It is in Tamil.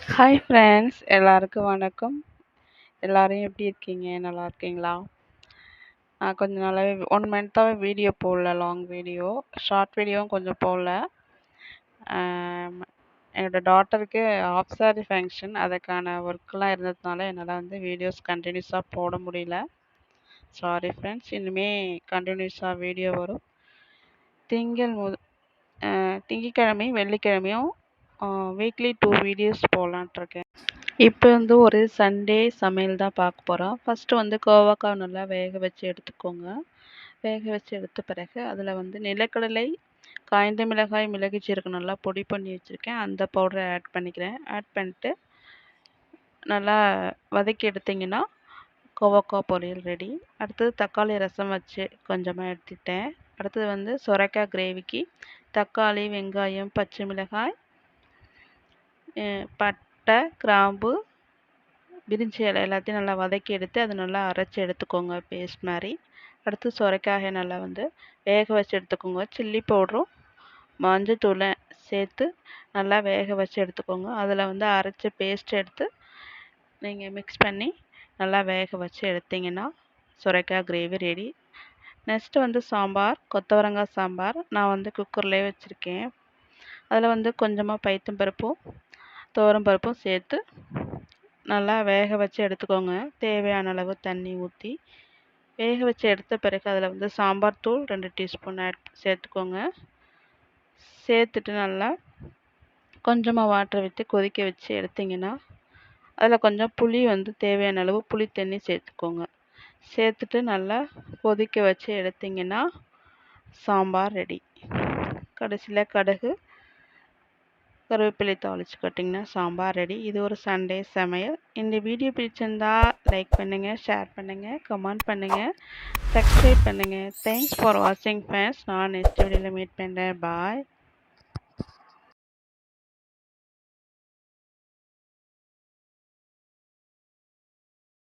ஹாய் ஃப்ரெண்ட்ஸ் எல்லாருக்கும் வணக்கம். எல்லாரும் எப்படி இருக்கீங்க? நல்லா இருக்கீங்களா? நான் கொஞ்ச நாளாகவே ஒன் மந்த்தாகவே வீடியோ போடல லாங் வீடியோ ஷார்ட் வீடியோவும் கொஞ்சம் போடல. என்னோடய என்னோட டாட்டருக்கு ஆஃப் சாரி ஃபங்க்ஷன் அதுக்கான ஒர்க்கெலாம் இருந்ததுனால என்னால் வந்து வீடியோஸ் கண்டினியூஸாக போட முடியல. சாரி ஃப்ரெண்ட்ஸ் இனிமே கண்டினியூஸாக வீடியோ வரும். திங்கள் முத திங்கக்கிழமையும் வெள்ளிக்கிழமையும் வீக்லி டூ வீடியோஸ் போடலான்ட்ருக்கேன் இப்போ வந்து ஒரு சண்டே சமையல் தான் பார்க்க போகிறோம் ஃபஸ்ட்டு வந்து கோவக்காய் நல்லா வேக வச்சு எடுத்துக்கோங்க. வேக வச்சு எடுத்த பிறகு அதில் வந்து நிலக்கடலை காய்ந்த மிளகாய் மிளகு சீரகம் நல்லா பொடி பண்ணி வச்சுருக்கேன். அந்த பவுடரை ஆட் பண்ணிக்கிறேன். ஆட் பண்ணிட்டு நல்லா வதக்கி எடுத்திங்கன்னா கோவக்காய் பொரியல் ரெடி அடுத்தது தக்காளி ரசம் வச்சு கொஞ்சமாக எடுத்துட்டேன் அடுத்தது வந்து சுரைக்காய் கிரேவிக்கு தக்காளி வெங்காயம் பச்சை மிளகாய் பட்டை கிராம்பு பிரிஞ்சி இலை எல்லாத்தையும் நல்லா வதக்கி எடுத்து அதை நல்லா அரைச்சி எடுத்துக்கோங்க பேஸ்ட் மாதிரி. அடுத்து சுரைக்காயை நல்லா வந்து வேக வச்சு எடுத்துக்கோங்க. சில்லி பவுடரும் மஞ்சத்தூளை சேர்த்து நல்லா வேக வச்சு எடுத்துக்கோங்க. அதில் வந்து அரைச்ச பேஸ்ட் எடுத்து நீங்கள் மிக்ஸ் பண்ணி நல்லா வேக வச்சு எடுத்தீங்கன்னா சுரைக்காய் கிரேவி ரெடி நெக்ஸ்ட்டு வந்து சாம்பார் கொத்தவரங்காய் சாம்பார். நான் வந்து குக்கர்லேயே வச்சுருக்கேன். அதில் வந்து கொஞ்சமாக பைத்தம் பருப்பும் துவரம் பருப்பும் சேர்த்து நல்லா வேக வச்சு எடுத்துக்கோங்க. தேவையான அளவு தண்ணி ஊற்றி வேக வச்சு எடுத்த பிறகு அதில் வந்து சாம்பார் தூள் ரெண்டு டீஸ்பூன் ஆட் சேர்த்துக்கோங்க. சேர்த்துட்டு நல்லா கொஞ்சமாக வாட்டரை விட்டு கொதிக்க வச்சு எடுத்திங்கன்னா அதில் கொஞ்சம் புளி வந்து தேவையான அளவு புளி தண்ணி சேர்த்துக்கோங்க. சேர்த்துட்டு நல்லா கொதிக்க வச்சு எடுத்திங்கன்னா சாம்பார் ரெடி கடைசியில் கடுகு கருவேப்பிலை தாளித்து கட்டிங்கன்னா சாம்பார் ரெடி இது ஒரு சண்டே சமையல். இந்த வீடியோ பிடிச்சிருந்தா லைக் பண்ணுங்கள் ஷேர் பண்ணுங்கள் கமெண்ட் பண்ணுங்கள் சப்ஸ்கிரைப் பண்ணுங்கள் தேங்க்ஸ் ஃபார் வாட்சிங் ஃபேன்ஸ் நான் நெக்ஸ்ட் வீடியோவில் மீட் பண்ணுறேன் பாய்